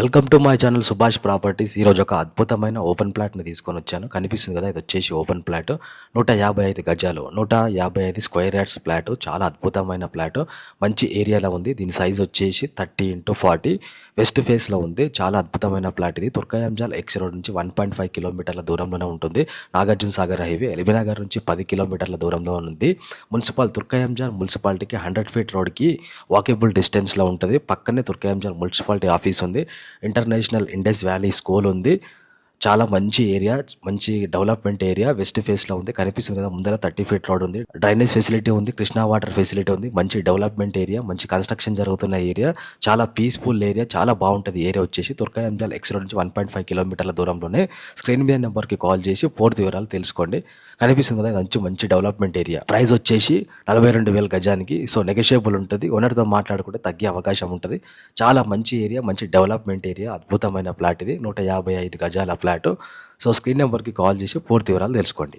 Welcome to my channel Subhash properties. ఈరోజు ఒక అద్భుతమైన ఓపెన్ ప్లాట్ని తీసుకొని వచ్చాను. కనిపిస్తుంది కదా ఇది వచ్చేసి ఓపెన్ ప్లాట్. నూట యాభై ఐదు గజాలు నూట యాభై ఐదు స్క్వేర్ యార్డ్స్ ప్లాట్. చాలా అద్భుతమైన ప్లాట్. మంచి ఏరియాలో ఉంది. దీని సైజ్ వచ్చేసి థర్టీ ఇంటూ ఫార్టీ. వెస్ట్ ఫేస్లో ఉంది. చాలా అద్భుతమైన ప్లాట్ ఇది. తుర్కయాంజాల్ ఎక్స్ రోడ్ నుంచి వన్ పాయింట్ ఫైవ్ కిలోమీటర్ల దూరంలోనే ఉంటుంది. నాగార్జున సాగర్ హైవే ఎలిబినగర్ నుంచి పది కిలోమీటర్ల దూరంలో ఉంది. మున్సిపల్ తుర్కయాంజాల్ మున్సిపాలిటీకి హండ్రెడ్ ఫీట్ రోడ్కి వాకేబుల్ డిస్టెన్స్లో ఉంటుంది. పక్కనే తుర్కయాంజాల్ మున్సిపాలిటీ ఆఫీస్ ఉంది. ఇంటర్నేషనల్ ఇండస్ వ్యాలీ స్కూల్ ఉంది. చాలా మంచి ఏరియా మంచి డెవలప్మెంట్ ఏరియా వెస్ట్ ఫేస్లో ఉంది. కనిపిస్తుంది కదా ముందర థర్టీ ఫీట్ రోడ్ ఉంది. డ్రైనేజ్ ఫెసిలిటీ ఉంది కృష్ణా వాటర్ ఫెసిలిటీ ఉంది. మంచి డెవలప్మెంట్ ఏరియా మంచి కన్స్ట్రక్షన్ జరుగుతున్న ఏరియా. చాలా పీస్ఫుల్ ఏరియా చాలా బాగుంటుంది. ఏరియా వచ్చేసి తుర్కాయంజాల్ ఎక్స్ రోడ్ నుంచి వన్ పాయింట్ ఫైవ్ కిలోమీటర్ల దూరంలోనే. స్క్రీన్ మీద నెంబర్కి కాల్ చేసి పూర్తి వివరాలు తెలుసుకోండి. కనిపిస్తుంది కదా మంచి మంచి డెవలప్మెంట్ ఏరియా. ప్రైస్ వచ్చేసి నలభై రెండు వేల గజానికి. సో నెగోషియబుల్ ఉంటుంది. ఓనర్తో మాట్లాడుకుంటే తగ్గే అవకాశం ఉంటుంది. చాలా మంచి ఏరియా మంచి డెవలప్మెంట్ ఏరియా అద్భుతమైన ప్లాట్ ఇది. నూట యాభై ఐదు గజాల ప్లాట్ ఫ్లాట్. సో స్క్రీన్ నెంబర్కి కాల్ చేసి పూర్తి వివరాలు తెలుసుకోండి.